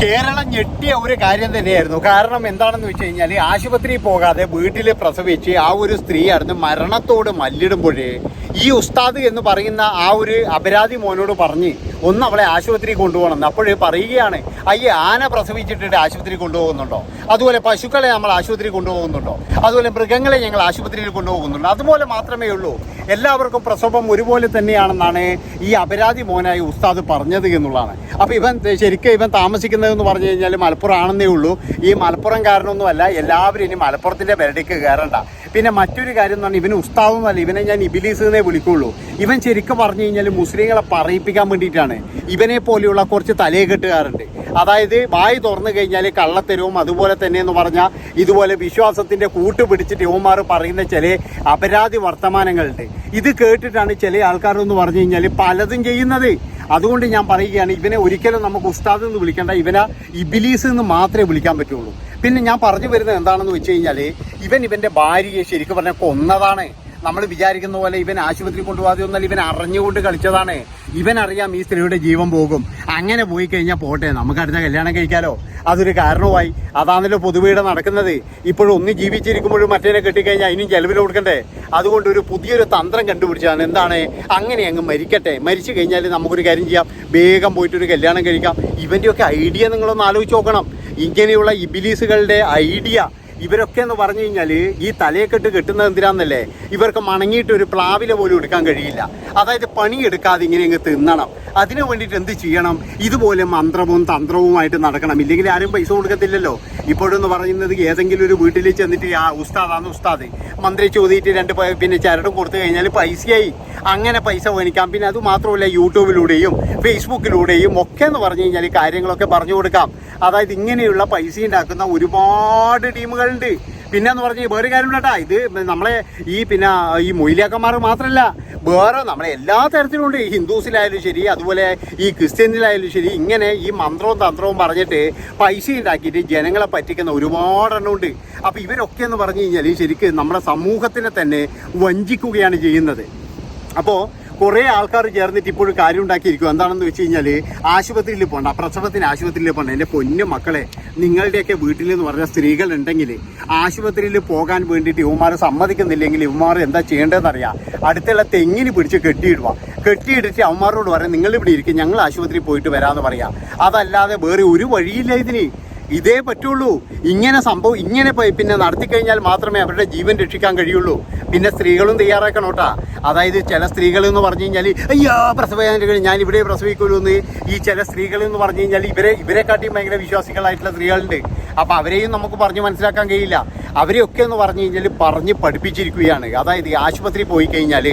കേരളം ഞെട്ടിയ ഒരു കാര്യം തന്നെയായിരുന്നു. കാരണം എന്താണെന്ന് വെച്ച് കഴിഞ്ഞാൽ ആശുപത്രിയിൽ പോകാതെ വീട്ടിൽ പ്രസവിച്ച് ആ ഒരു സ്ത്രീ ആയിരുന്നു മരണത്തോട് മല്ലിടുമ്പോഴേ ഈ ഉസ്താദ് എന്ന് പറയുന്ന ആ ഒരു അപരാധി മോനോട് പറഞ്ഞ് ഒന്ന് അവളെ ആശുപത്രി കൊണ്ടുപോകണം അപ്പോഴേ പറയുകയാണ് അയ്യ ആന പ്രസവിച്ചിട്ടിട്ട് ആശുപത്രി കൊണ്ടുപോകുന്നുണ്ടോ? അതുപോലെ പശുക്കളെ നമ്മൾ ആശുപത്രി കൊണ്ടുപോകുന്നുണ്ടോ? അതുപോലെ മൃഗങ്ങളെ ഞങ്ങൾ ആശുപത്രിയിൽ കൊണ്ടുപോകുന്നുണ്ടോ? അതുപോലെ മാത്രമേ ഉള്ളൂ. എല്ലാവർക്കും പ്രസവം ഒരുപോലെ തന്നെയാണെന്നാണ് ഈ അപരാധി മോനായി ഉസ്താദ് പറഞ്ഞത് എന്നുള്ളതാണ്. അപ്പോൾ ഇവൻ ശരിക്കും ഇവൻ താമസിക്കുന്നതെന്ന് പറഞ്ഞു കഴിഞ്ഞാൽ മലപ്പുറം ആണെന്നേ ഉള്ളൂ. ഈ മലപ്പുറം കാരണമൊന്നുമല്ല എല്ലാവരും ഇനി മലപ്പുറത്തിന്റെ പെരടിക്ക് കയറണ്ട. പിന്നെ മറ്റൊരു കാര്യം എന്ന് പറഞ്ഞാൽ ഇവന് ഉസ്താദൊന്നുമല്ല ഇവനെ ഞാൻ ഇബിലീസ് എന്നേ വിളിക്കുള്ളൂ. ഇവൻ ശരിക്കും പറഞ്ഞു കഴിഞ്ഞാൽ മുസ്ലിങ്ങളെ പറയിപ്പിക്കാൻ വേണ്ടിയിട്ടാണ്. ഇവനെ പോലെയുള്ള കുറച്ച് തലയെ കെട്ടുകാറുണ്ട് അതായത് വായി തുറന്നു കഴിഞ്ഞാൽ കള്ളത്തരവും അതുപോലെ തന്നെ എന്ന് പറഞ്ഞാൽ ഇതുപോലെ വിശ്വാസത്തിന്റെ കൂട്ട് പിടിച്ചിട്ട് യുവമാർ പറയുന്ന ചില അപരാധി വർത്തമാനങ്ങളുണ്ട്. ഇത് കേട്ടിട്ടാണ് ചില ആൾക്കാരെന്ന് പറഞ്ഞു കഴിഞ്ഞാൽ പലതും ചെയ്യുന്നത്. അതുകൊണ്ട് ഞാൻ പറയുകയാണ് ഇവനെ ഒരിക്കലും നമുക്ക് ഉസ്താദ് എന്ന് വിളിക്കേണ്ട ഇവനെ ഇബിലീസ് എന്ന് മാത്രമേ വിളിക്കാൻ പറ്റുള്ളൂ. പിന്നെ ഞാൻ പറഞ്ഞു വരുന്നത് എന്താണെന്ന് വെച്ച് കഴിഞ്ഞാൽ ഇവൻ ഇവന്റെ ഭാര്യയെ ശരിക്കും പറഞ്ഞാൽ കൊന്നതാണ്. നമ്മൾ വിചാരിക്കുന്ന പോലെ ഇവൻ ആശുപത്രി കൊണ്ടുപോകാതെ ഒന്നല്ല ഇവൻ അറിഞ്ഞുകൊണ്ട് കളിച്ചതാണ്. ഇവൻ അറിയാം ഈ സ്ത്രീയുടെ ജീവൻ പോകും. അങ്ങനെ പോയി കഴിഞ്ഞാൽ പോട്ടെ നമുക്ക് അടുത്ത കല്യാണം കഴിക്കാലോ. അതൊരു കാരണമായി അതാണല്ലോ പൊതുവീടെ നടക്കുന്നത്. ഇപ്പോഴും ഒന്ന് ജീവിച്ചിരിക്കുമ്പോഴും മറ്റേനെ കെട്ടിക്കഴിഞ്ഞാൽ അതിനും ചെലവിൽ കൊടുക്കണ്ടേ? അതുകൊണ്ട് ഒരു പുതിയൊരു തന്ത്രം കണ്ടുപിടിച്ചാണ് എന്താണ്? അങ്ങനെ അങ്ങ് മരിക്കട്ടെ. മരിച്ചു കഴിഞ്ഞാൽ നമുക്കൊരു കാര്യം ചെയ്യാം. വേഗം പോയിട്ടൊരു കല്യാണം കഴിക്കാം. ഇവന്റെയൊക്കെ ഐഡിയ നിങ്ങളൊന്ന് ആലോചിച്ച് നോക്കണം. ഇങ്ങനെയുള്ള ഇബിലീസുകളുടെ ഐഡിയ ഇവരൊക്കെ എന്ന് പറഞ്ഞു കഴിഞ്ഞാൽ ഈ തലയെക്കെട്ട് കെട്ടുന്നത് എന്തിനാന്നല്ലേ? ഇവർക്ക് മണങ്ങിയിട്ട് ഒരു പ്ലാവില പോലും എടുക്കാൻ കഴിയില്ല. അതായത് പണിയെടുക്കാതെ ഇങ്ങനെ ഇങ്ങ് തിന്നണം. അതിനു വേണ്ടിയിട്ട് എന്ത് ചെയ്യണം? ഇതുപോലെ മന്ത്രവും തന്ത്രവുമായിട്ട് നടക്കണം. ഇല്ലെങ്കിൽ ആരും പൈസ കൊടുക്കത്തില്ലല്ലോ. ഇപ്പോഴെന്ന് പറയുന്നത് ഏതെങ്കിലും ഒരു വീട്ടിൽ ചെന്നിട്ട് ആ ഉസ്താദാന്ന് ഉസ്താദ്. മന്ത്രി ചോദിച്ചിട്ട് രണ്ട് പിന്നെ ചരടും കൊടുത്തു കഴിഞ്ഞാൽ പൈസയായി. അങ്ങനെ പൈസ മേടിക്കാം പിന്നെ അത് മാത്രമല്ല യൂട്യൂബിലൂടെയും ഫേസ്ബുക്കിലൂടെയും ഒക്കെ എന്ന് പറഞ്ഞു കഴിഞ്ഞാൽ കാര്യങ്ങളൊക്കെ പറഞ്ഞു കൊടുക്കാം. അതായത് ഇങ്ങനെയുള്ള പൈസ ഉണ്ടാക്കുന്ന ഒരുപാട് ടീമുകളുണ്ട് പിന്നെ എന്ന് പറഞ്ഞാൽ വേറെ കാര്യം കേട്ടാ ഇത് നമ്മളെ ഈ പിന്നെ ഈ മൊയിലാക്കന്മാർ മാത്രമല്ല വേറെ നമ്മളെ എല്ലാ തരത്തിലും ഉണ്ട്. ഹിന്ദുസിലായാലും ശരി അതുപോലെ ഈ ക്രിസ്ത്യനിലായാലും ശരി ഇങ്ങനെ ഈ മന്ത്രവും തന്ത്രവും പറഞ്ഞിട്ട് പൈസ ഉണ്ടാക്കിയിട്ട് ജനങ്ങളെ പറ്റിക്കുന്ന ഒരുപാടെണ്ണം ഉണ്ട്. അപ്പോൾ ഇവരൊക്കെ എന്ന് പറഞ്ഞു കഴിഞ്ഞാൽ ശരിക്കും നമ്മുടെ സമൂഹത്തിനെ തന്നെ വഞ്ചിക്കുകയാണ് ചെയ്യുന്നത്. അപ്പോൾ കുറേ ആൾക്കാർ ചേർന്നിട്ട് ഇപ്പോഴും കാര്യം ഉണ്ടാക്കിയിരിക്കും എന്താണെന്ന് വെച്ച് കഴിഞ്ഞാൽ ആശുപത്രിയിൽ പോകണ്ട പ്രസവത്തിന് ആശുപത്രിയിൽ പോകണ്ട എന്റെ പൊന്നു മക്കളെ നിങ്ങളുടെയൊക്കെ വീട്ടിൽ എന്ന് പറഞ്ഞ സ്ത്രീകൾ ഉണ്ടെങ്കിൽ ആശുപത്രിയിൽ പോകാൻ വേണ്ടിയിട്ട് ഇവന്മാരെ സമ്മതിക്കുന്നില്ലെങ്കിൽ ഇവന്മാർ എന്താ ചെയ്യേണ്ടതെന്നറിയാം. അടുത്തുള്ള തെങ്ങിന് പിടിച്ച് കെട്ടിയിടുക. കെട്ടിയിടിച്ച് അവന്മാരോട് പറയാം നിങ്ങൾ ഇവിടെ ഇരിക്കും ഞങ്ങൾ ആശുപത്രിയിൽ പോയിട്ട് വരാമെന്ന് പറയാം. അതല്ലാതെ വേറെ ഒരു വഴിയില്ല ഇതിന്. ഇതേ പറ്റുള്ളൂ. ഇങ്ങനെ സംഭവം ഇങ്ങനെ പിന്നെ നടത്തി കഴിഞ്ഞാൽ മാത്രമേ അവരുടെ ജീവൻ രക്ഷിക്കാൻ കഴിയുള്ളൂ. പിന്നെ സ്ത്രീകളും തയ്യാറാക്കണം കേട്ടാ. അതായത് ചില സ്ത്രീകൾ എന്ന് പറഞ്ഞു കഴിഞ്ഞാൽ അയ്യോ പ്രസവ ഞാൻ ഇവിടെ പ്രസവിക്കുള്ളൂ എന്ന് ഈ ചില സ്ത്രീകൾ എന്ന് പറഞ്ഞു കഴിഞ്ഞാൽ ഇവരെ ഇവരെക്കാട്ടിയും ഭയങ്കര വിശ്വാസികളായിട്ടുള്ള സ്ത്രീകളുണ്ട്. അപ്പം അവരെയും നമുക്ക് പറഞ്ഞു മനസ്സിലാക്കാൻ കഴിയില്ല. അവരെയൊക്കെ എന്ന് പറഞ്ഞു കഴിഞ്ഞാൽ പറഞ്ഞ് പഠിപ്പിച്ചിരിക്കുകയാണ്. അതായത് ആശുപത്രി പോയി കഴിഞ്ഞാൽ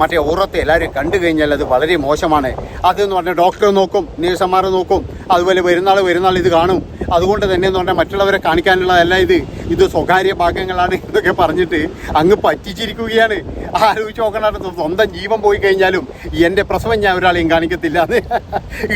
മറ്റേ ഓറത്തെ എല്ലാവരും കണ്ടു കഴിഞ്ഞാൽ അത് വളരെ മോശമാണ്. അതെന്ന് പറഞ്ഞാൽ ഡോക്ടർ നോക്കും നേഴ്സന്മാർ നോക്കും അതുപോലെ വരുന്നാൾ വരുന്നാൾ ഇത് കാണും. അതുകൊണ്ട് തന്നെ എന്ന് പറഞ്ഞാൽ മറ്റുള്ളവരെ കാണിക്കാനുള്ളതല്ല ഇത്. ഇത് സ്വകാര്യ ഭാഗങ്ങളാണ് ഇതൊക്കെ പറഞ്ഞിട്ട് അങ്ങ് പറ്റിച്ചിരിക്കുകയാണ്. ആലോചിച്ച് നോക്കണം സ്വന്തം ജീവൻ പോയി കഴിഞ്ഞാലും എന്റെ പ്രസവം ഞാൻ ഒരാളെയും കാണിക്കത്തില്ല അത്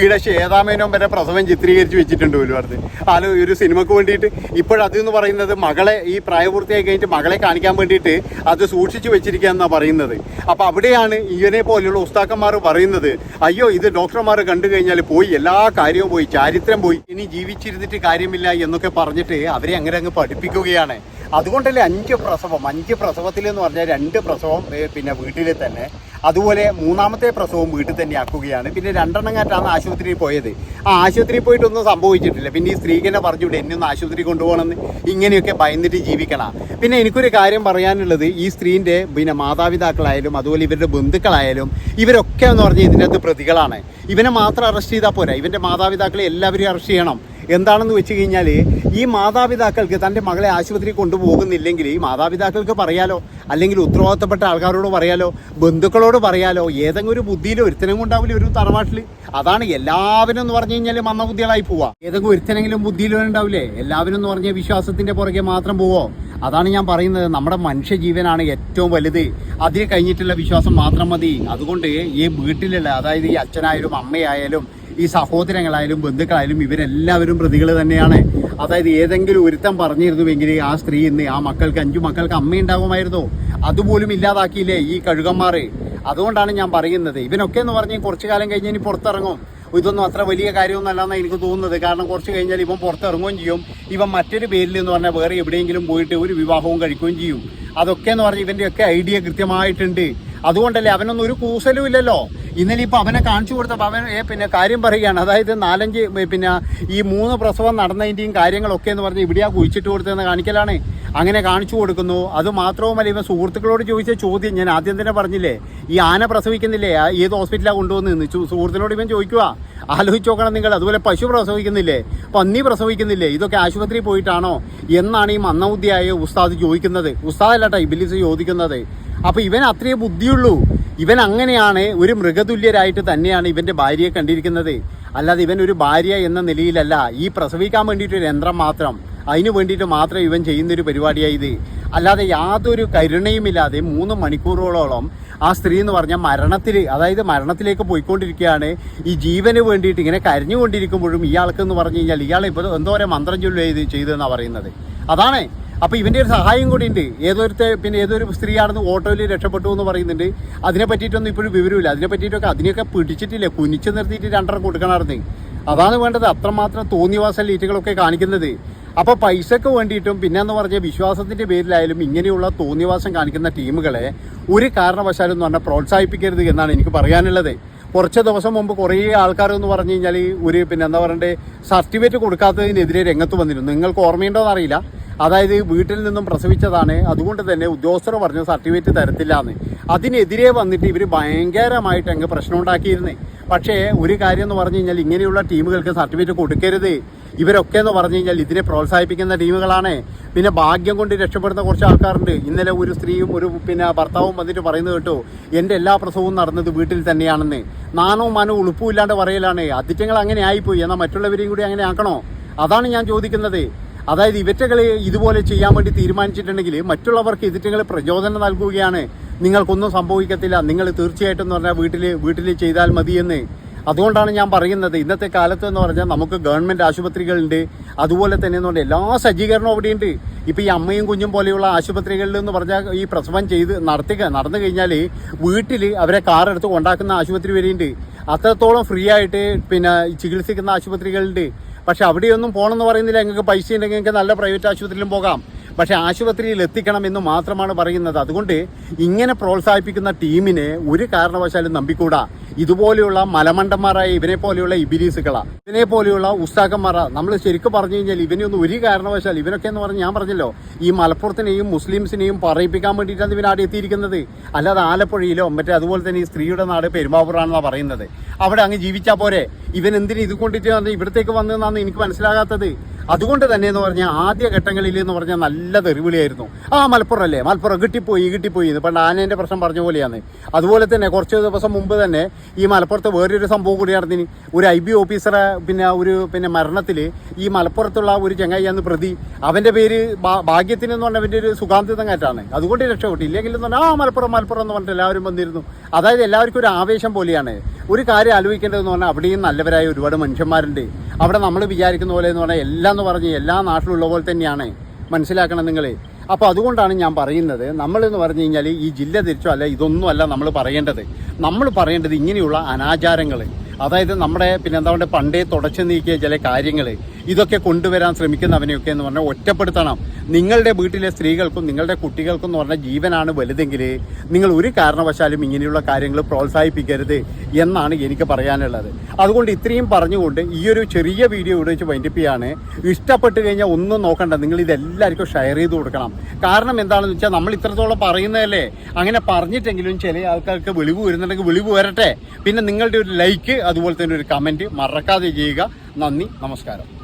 ഈടെ ശ്വേതാമേനോം വരെ പ്രസവം ചിത്രീകരിച്ച് വെച്ചിട്ടുണ്ട് ഒരുപാട്. ആലോ ഒരു സിനിമക്ക് വേണ്ടിയിട്ട് ഇപ്പോഴതെന്ന് പറയുന്നത് മകളെ ഈ പ്രായപൂർത്തിയായി കഴിഞ്ഞിട്ട് മകളെ കാണിക്കാൻ വേണ്ടിയിട്ട് അത് സൂക്ഷിച്ചു വെച്ചിരിക്കുക എന്നാണ് പറയുന്നത്. അപ്പോൾ അവിടെയാണ് ഇവനെ പോലെയുള്ള ഉസ്താക്കന്മാർ പറയുന്നത് അയ്യോ ഇത് ഡോക്ടർമാർ കണ്ടു കഴിഞ്ഞാൽ പോയി എല്ലാ കാര്യവും പോയി ചാരിത്രം പോയി ഇനി ജീവിച്ചിരുന്നിട്ട് കാര്യമില്ല എന്നൊക്കെ പറഞ്ഞിട്ട് അവരെ അങ്ങനെ അങ്ങ് പഠിപ്പിക്കുകയാണ്. അതുകൊണ്ടല്ലേ അഞ്ച് പ്രസവം അഞ്ച് പ്രസവത്തിൽ എന്ന് പറഞ്ഞാൽ രണ്ട് പ്രസവം പിന്നെ വീട്ടിൽ തന്നെ. അതുപോലെ മൂന്നാമത്തെ പ്രസവം വീട്ടിൽ തന്നെ ആക്കുകയാണ്. പിന്നെ രണ്ടെണ്ണം കാറ്റാണ് ആശുപത്രിയിൽ പോയത്. ആ ആശുപത്രിയിൽ പോയിട്ടൊന്നും സംഭവിച്ചിട്ടില്ല. പിന്നെ ഈ സ്ത്രീകനെ പറഞ്ഞുകൂടെ എന്നെ ഒന്ന് ആശുപത്രി കൊണ്ടുപോകണമെന്ന്. ഇങ്ങനെയൊക്കെ ഭയന്നിട്ട് ജീവിക്കണം. പിന്നെ എനിക്കൊരു കാര്യം പറയാനുള്ളത് ഈ സ്ത്രീന്റെ പിന്നെ മാതാപിതാക്കളായാലും അതുപോലെ ഇവരുടെ ബന്ധുക്കളായാലും ഇവരൊക്കെ എന്ന് പറഞ്ഞാൽ ഇതിനകത്ത് പ്രതികളാണ്. ഇവനെ മാത്രം അറസ്റ്റ് ചെയ്താൽ പോരാ. ഇവന്റെ മാതാപിതാക്കളെ എല്ലാവരെയും അറസ്റ്റ് ചെയ്യണം. എന്താണെന്ന് വെച്ച് കഴിഞ്ഞാൽ ഈ മാതാപിതാക്കൾക്ക് തന്റെ മകളെ ആശുപത്രി കൊണ്ടുപോകുന്നില്ലെങ്കിൽ ഈ മാതാപിതാക്കൾക്ക് പറയാലോ? അല്ലെങ്കിൽ ഉത്തരവാദിത്തപ്പെട്ട ആൾക്കാരോട് പറയാലോ? ബന്ധുക്കളോട് പറയാലോ? ഏതെങ്കിലും ഒരു ബുദ്ധിയിൽ ഒരുത്തനും കൊണ്ടാവില്ല ഒരു തറവാട്ടിൽ അതാണ് എല്ലാവരും എന്ന് പറഞ്ഞു കഴിഞ്ഞാൽ മന്നബുദ്ധികളായി പോവാ ഏതെങ്കിലും ഒരുത്തനെങ്കിലും ബുദ്ധിയിലോ ഉണ്ടാവില്ലേ? എല്ലാവരും എന്ന് പറഞ്ഞ വിശ്വാസത്തിന്റെ പുറകെ മാത്രം പോവോ? അതാണ് ഞാൻ പറയുന്നത്. നമ്മുടെ മനുഷ്യജീവനാണ് ഏറ്റവും വലുത്. അതിൽ കഴിഞ്ഞിട്ടുള്ള വിശ്വാസം മാത്രം മതി. അതുകൊണ്ട് ഈ വീട്ടിലുള്ള അതായത് ഈ അച്ഛനായാലും അമ്മയായാലും ഈ സഹോദരങ്ങളായാലും ബന്ധുക്കളായാലും ഇവരെല്ലാവരും പ്രതികൾ തന്നെയാണ്. അതായത് ഏതെങ്കിലും ഒരുത്തം പറഞ്ഞിരുന്നുവെങ്കിൽ ആ സ്ത്രീ ഇന്ന് ആ മക്കൾക്ക് അഞ്ചു മക്കൾക്ക് അമ്മയുണ്ടാകുമായിരുന്നോ? അതുപോലും ഇല്ലാതാക്കിയില്ലേ ഈ കഴുകന്മാർ അതുകൊണ്ടാണ് ഞാൻ പറയുന്നത്. ഇവനൊക്കെ എന്ന് പറഞ്ഞാൽ കുറച്ചു കാലം കഴിഞ്ഞ് ഇനി പുറത്തിറങ്ങും. ഇതൊന്നും അത്ര വലിയ കാര്യമൊന്നും അല്ലെന്നാണ് എനിക്ക് തോന്നുന്നത്. കാരണം കുറച്ച് കഴിഞ്ഞാൽ ഇവൻ പുറത്തിറങ്ങുകയും ചെയ്യും. ഇവൻ മറ്റൊരു പേരിൽ എന്ന് പറഞ്ഞാൽ വേറെ എവിടെയെങ്കിലും പോയിട്ട് ഒരു വിവാഹവും കഴിക്കുകയും ചെയ്യും. അതൊക്കെ എന്ന് പറഞ്ഞാൽ ഇവന്റെയൊക്കെ ഐഡിയ കൃത്യമായിട്ടുണ്ട്. അതുകൊണ്ടല്ലേ അവനൊന്നും ഒരു കൂസലും ഇല്ലല്ലോ. ഇന്നലെ ഇപ്പൊ അവനെ കാണിച്ചു കൊടുത്തപ്പോൾ അവൻ പിന്നെ കാര്യം പറയുകയാണ്. അതായത് നാലഞ്ച് പിന്നെ ഈ മൂന്ന് പ്രസവം നടന്നതിന്റെയും കാര്യങ്ങളൊക്കെ എന്ന് പറഞ്ഞ് ഇവിടെയാ കുഴിച്ചിട്ട് കൊടുത്തതെന്ന് കാണിക്കലാണ്. അങ്ങനെ കാണിച്ചു കൊടുക്കുന്നു. അത് മാത്രവുമല്ല ഇവൻ സുഹൃത്തുക്കളോട് ചോദിച്ച ചോദ്യം ഞാൻ ആദ്യം തന്നെ പറഞ്ഞില്ലേ? ഈ ആന പ്രസവിക്കുന്നില്ലേ? ഏത് ഹോസ്പിറ്റലാണ് കൊണ്ടുവന്ന്? സുഹൃത്തിനോട് ഇവൻ ചോദിക്കുക ആലോചിച്ച് നോക്കണം നിങ്ങൾ. അതുപോലെ പശു പ്രസവിക്കുന്നില്ലേ? പന്നി പ്രസവിക്കുന്നില്ലേ? ഇതൊക്കെ ആശുപത്രിയിൽ പോയിട്ടാണോ? എന്നാണ് ഈ മന്നബുദ്ധിയായ ഉസ്താദ് ചോദിക്കുന്നത്. ഉസ്താദല്ലാട്ടോ ഇബിലിസ് ചോദിക്കുന്നത്. അപ്പൊ ഇവൻ അത്രയേ ബുദ്ധിയുള്ളൂ. ഇവൻ അങ്ങനെയാണ് ഒരു മൃഗതുല്യരായിട്ട് തന്നെയാണ് ഇവന്റെ ഭാര്യയെ കണ്ടിരിക്കുന്നത്. അല്ലാതെ ഇവൻ ഒരു ഭാര്യ എന്ന നിലയിലല്ല. ഈ പ്രസവിക്കാൻ വേണ്ടിയിട്ട് ഒരു യന്ത്രം മാത്രം. അതിന് വേണ്ടിയിട്ട് മാത്രം ഇവൻ ചെയ്യുന്നൊരു പരിപാടിയായി ഇത്. അല്ലാതെ യാതൊരു കരുണയുമില്ലാതെ മൂന്ന് മണിക്കൂറുകളോളം ആ സ്ത്രീ എന്ന് പറഞ്ഞാൽ മരണത്തിൽ അതായത് മരണത്തിലേക്ക് പോയിക്കൊണ്ടിരിക്കുകയാണ്. ഈ ജീവന് വേണ്ടിയിട്ട് ഇങ്ങനെ കരഞ്ഞുകൊണ്ടിരിക്കുമ്പോഴും ഇയാൾക്ക് എന്ന് പറഞ്ഞു കഴിഞ്ഞാൽ ഇയാൾ ഇപ്പോൾ എന്തോരം മന്ത്രം ചൊല്ലു ചെയ്ത് ചെയ്തതെന്നാണ് പറയുന്നത്. അതാണ് അപ്പൊ ഇവന്റെ ഒരു സഹായം കൂടി ഉണ്ട്. ഏതൊരുത്തെ പിന്നെ ഏതൊരു സ്ത്രീയാണെന്ന് ഓട്ടോയിൽ രക്ഷപ്പെട്ടു എന്ന് പറയുന്നുണ്ട്. അതിനെ പറ്റിയിട്ടൊന്നും ഇപ്പോഴും വിവരമില്ല. അതിനെ പറ്റിയിട്ടൊക്കെ അതിനെയൊക്കെ പിടിച്ചിട്ടില്ല? കുനിച്ച് നിർത്തിയിട്ട് രണ്ടെണ്ണം കൊടുക്കണമായിരുന്നു അതാണ് വേണ്ടത്. അത്രമാത്രം തോന്നിവാസ ലീറ്റുകളൊക്കെ കാണിക്കുന്നത്. അപ്പോൾ പൈസക്ക് വേണ്ടിയിട്ടും പിന്നെ എന്ന് പറഞ്ഞ വിശ്വാസത്തിന്റെ പേരിലായാലും ഇങ്ങനെയുള്ള തോന്നിവാസം കാണിക്കുന്ന ടീമുകളെ ഒരു കാരണവശാലും എന്ന് പറഞ്ഞാൽ പ്രോത്സാഹിപ്പിക്കരുത് എന്നാണ് എനിക്ക് പറയാനുള്ളത്. കുറച്ച് ദിവസം മുമ്പ് കുറേ ആൾക്കാർ എന്ന് പറഞ്ഞു കഴിഞ്ഞാൽ ഒരു പിന്നെ എന്താ പറയണ്ടേ? സർട്ടിഫിക്കറ്റ് കൊടുക്കാത്തതിനെതിരെ രംഗത്ത് വന്നിരുന്നു. നിങ്ങൾക്ക് ഓർമ്മയുണ്ടോ എന്നറിയില്ല അതായത് വീട്ടിൽ നിന്നും പ്രസവിച്ചതാണ്. അതുകൊണ്ട് തന്നെ ഉദ്യോഗസ്ഥർ പറഞ്ഞു സർട്ടിഫിക്കറ്റ് തരത്തില്ല എന്ന് അതിനെതിരെ വന്നിട്ട് ഇവർ ഭയങ്കരമായിട്ട് അങ്ങ് പ്രശ്നം ഉണ്ടാക്കിയിരുന്നേ പക്ഷേ ഒരു കാര്യം എന്ന് പറഞ്ഞു കഴിഞ്ഞാൽ ഇങ്ങനെയുള്ള ടീമുകൾക്ക് സർട്ടിഫിക്കറ്റ് കൊടുക്കരുത്. ഇവരൊക്കെ എന്ന് പറഞ്ഞു കഴിഞ്ഞാൽ ഇതിനെ പ്രോത്സാഹിപ്പിക്കുന്ന ടീമുകളാണ്. പിന്നെ ഭാഗ്യം കൊണ്ട് രക്ഷപ്പെടുന്ന കുറച്ച് ആൾക്കാരുണ്ട്. ഇന്നലെ ഒരു സ്ത്രീയും ഒരു പിന്നെ ഭർത്താവും വന്നിട്ട് പറയുന്നത് കേട്ടോ എന്റെ എല്ലാ പ്രസവവും നടന്നത് വീട്ടിൽ തന്നെയാണെന്ന്. നാണവും മാനവും ഉളുപ്പുമില്ലാണ്ട് പറയലാണ്. അതിറ്റങ്ങൾ അങ്ങനെ ആയിപ്പോയി. എന്നാൽ മറ്റുള്ളവരെയും കൂടി അങ്ങനെ ആക്കണോ? അതാണ് ഞാൻ ചോദിക്കുന്നത്. അതായത് ഇവറ്റകളെ ഇതുപോലെ ചെയ്യാൻ വേണ്ടി തീരുമാനിച്ചിട്ടുണ്ടെങ്കിൽ മറ്റുള്ളവർക്ക് ഇതിറ്റങ്ങൾ പ്രചോദനം നൽകുകയാണ്. നിങ്ങൾക്കൊന്നും സംഭവിക്കത്തില്ല. നിങ്ങൾ തീർച്ചയായിട്ടും എന്ന് പറഞ്ഞാൽ വീട്ടിൽ വീട്ടിൽ ചെയ്താൽ മതിയെന്ന്. അതുകൊണ്ടാണ് ഞാൻ പറയുന്നത്. ഇന്നത്തെ കാലത്ത് എന്ന് പറഞ്ഞാൽ നമുക്ക് ഗവൺമെന്റ് ആശുപത്രികളുണ്ട്. അതുപോലെ തന്നെ എന്ന് പറഞ്ഞാൽ എല്ലാ സജ്ജീകരണവും അവിടെയുണ്ട്. ഇപ്പോൾ ഈ അമ്മയും കുഞ്ഞും പോലെയുള്ള ആശുപത്രികളിൽ എന്ന് പറഞ്ഞാൽ ഈ പ്രസവം ചെയ്ത് നടത്തി നടന്നു കഴിഞ്ഞാൽ വീട്ടിൽ അവരെ കാറെടുത്ത് കൊണ്ടാക്കുന്ന ആശുപത്രി വരെയുണ്ട്. അത്രത്തോളം ഫ്രീ ആയിട്ട് പിന്നെ ചികിത്സിക്കുന്ന ആശുപത്രികളുണ്ട്. പക്ഷെ അവിടെയൊന്നും പോകണമെന്ന് പറയുന്നില്ല. നിങ്ങൾക്ക് പൈസ ഉണ്ടെങ്കിൽ നിങ്ങൾക്ക് നല്ല പ്രൈവറ്റ് ആശുപത്രിയിലും പോകാം. പക്ഷെ ആശുപത്രിയിൽ എത്തിക്കണം എന്ന് മാത്രമാണ് പറയുന്നത്. അതുകൊണ്ട് ഇങ്ങനെ പ്രോത്സാഹിപ്പിക്കുന്ന ടീമിനെ ഒരു കാരണവശാലും നമ്പിക്കൂടാ. ഇതുപോലെയുള്ള മലമണ്ടന്മാരായ ഇവനെ പോലെയുള്ള ഇബിലീസുകളാ. ഇവനെ പോലെയുള്ള ഉസ്താക്കന്മാരാ. നമ്മൾ ശരിക്കും പറഞ്ഞു കഴിഞ്ഞാൽ ഇവനെ ഒന്നും ഒരു കാരണവശാൽ ഇവനൊക്കെ എന്ന് പറഞ്ഞ് ഞാൻ പറഞ്ഞല്ലോ ഈ മലപ്പുറത്തിനെയും മുസ്ലിംസിനെയും പറയിപ്പിക്കാൻ വേണ്ടിയിട്ടാണ് ഇവൻ ആടെ എത്തിയിരിക്കുന്നത്. അല്ലാതെ ആലപ്പുഴയിലോ മറ്റേ അതുപോലെ തന്നെ ഈ സ്ത്രീയുടെ നാട് പെരുമ്പാവൂറാണെന്നാണ് പറയുന്നത്. അവിടെ അങ്ങ് ജീവിച്ചാൽ പോരെ. ഇവൻ എന്തിനു ഇത് കൊണ്ടിട്ട് ഇവിടത്തേക്ക് വന്നതെന്നാണ് എനിക്ക് മനസ്സിലാകാത്തത്. അതുകൊണ്ട് തന്നെ എന്ന് പറഞ്ഞാൽ ആദ്യ ഘട്ടങ്ങളിൽ എന്ന് പറഞ്ഞാൽ നല്ല തെറിവിളിയായിരുന്നു. ആ മലപ്പുറം അല്ലേ മലപ്പുറം കിട്ടിപ്പോയി കിട്ടിപ്പോയി എന്ന്. പണ്ട് ആനേന്റെ പ്രശ്നം പറഞ്ഞ പോലെയാണ് അതുപോലെ തന്നെ കുറച്ച് ദിവസം മുമ്പ് തന്നെ ഈ മലപ്പുറത്ത് വേറൊരു സംഭവം കൂടി നടന്നിന്. ഒരു ഐ ബി ഓഫീസറെ പിന്നെ ഒരു പിന്നെ മരണത്തിൽ ഈ മലപ്പുറത്തുള്ള ഒരു ചെങ്ങായിയാണ് പ്രതി. അവന്റെ പേര് ഭാഗ്യത്തിന് എന്ന് പറഞ്ഞ അവന്റെ ഒരു സുഗാന്തിതങ്ങാറ്റാണ് അതുകൊണ്ട് രക്ഷപ്പെട്ടു. ഇല്ലെങ്കിൽ എന്ന് പറഞ്ഞാൽ ആ മലപ്പുറം മലപ്പുറം എന്ന് പറഞ്ഞിട്ട് എല്ലാവരും വന്നിരുന്നു. അതായത് എല്ലാവർക്കും ഒരു ആവേശം പോലെയാണ്. ഒരു കാര്യം ആലോചിക്കേണ്ടതെന്ന് പറഞ്ഞാൽ അവിടെയും നല്ലവരായ ഒരുപാട് മനുഷ്യന്മാരുണ്ട്. അവിടെ നമ്മൾ വിചാരിക്കുന്ന പോലെ എന്ന് പറഞ്ഞാൽ എല്ലാം എന്ന് പറഞ്ഞ് എല്ലാ നാട്ടിലുള്ള പോലെ തന്നെയാണ്. മനസ്സിലാക്കണം നിങ്ങൾ അപ്പോൾ അതുകൊണ്ടാണ് ഞാൻ പറയുന്നത്. നമ്മളെന്ന് പറഞ്ഞു കഴിഞ്ഞാൽ ഈ ജില്ല തിരിച്ചോ അല്ല ഇതൊന്നും അല്ല നമ്മൾ പറയേണ്ടത്. നമ്മൾ പറയേണ്ടത് ഇങ്ങനെയുള്ള അനാചാരങ്ങൾ അതായത് നമ്മുടെ പിന്നെ എന്താ പറയുക പണ്ടേ തുടച്ചു നീക്കിയ ചില കാര്യങ്ങൾ ഇതൊക്കെ കൊണ്ടുവരാൻ ശ്രമിക്കുന്നവനെയൊക്കെ എന്ന് പറഞ്ഞാൽ ഒറ്റപ്പെടുത്തണം. നിങ്ങളുടെ വീട്ടിലെ സ്ത്രീകൾക്കും നിങ്ങളുടെ കുട്ടികൾക്കും എന്ന് പറഞ്ഞാൽ ജീവനാണ് വലുതെങ്കിൽ നിങ്ങൾ ഒരു കാരണവശാലും ഇങ്ങനെയുള്ള കാര്യങ്ങൾ പ്രോത്സാഹിപ്പിക്കരുത് എന്നാണ് എനിക്ക് പറയാനുള്ളത്. അതുകൊണ്ട് ഇത്രയും പറഞ്ഞുകൊണ്ട് ഈ ഒരു ചെറിയ വീഡിയോ ഇവിടെ വെച്ച് വൈൻഡിപ്പിയാണ് ഇഷ്ടപ്പെട്ട് കഴിഞ്ഞാൽ ഒന്നും നോക്കണ്ട. നിങ്ങൾ ഇതെല്ലാവർക്കും ഷെയർ ചെയ്ത് കൊടുക്കണം. കാരണം എന്താണെന്ന് വെച്ചാൽ നമ്മൾ ഇത്രത്തോളം പറയുന്നതല്ലേ? അങ്ങനെ പറഞ്ഞിട്ടെങ്കിലും ചില ആൾക്കാർക്ക് വെളിവ് വരുന്നുണ്ടെങ്കിൽ വെളിവ് വരട്ടെ. പിന്നെ നിങ്ങളുടെ ഒരു ലൈക്ക് അതുപോലെ തന്നെ ഒരു കമന്റ് മറക്കാതെ ചെയ്യുക. നന്ദി നമസ്കാരം.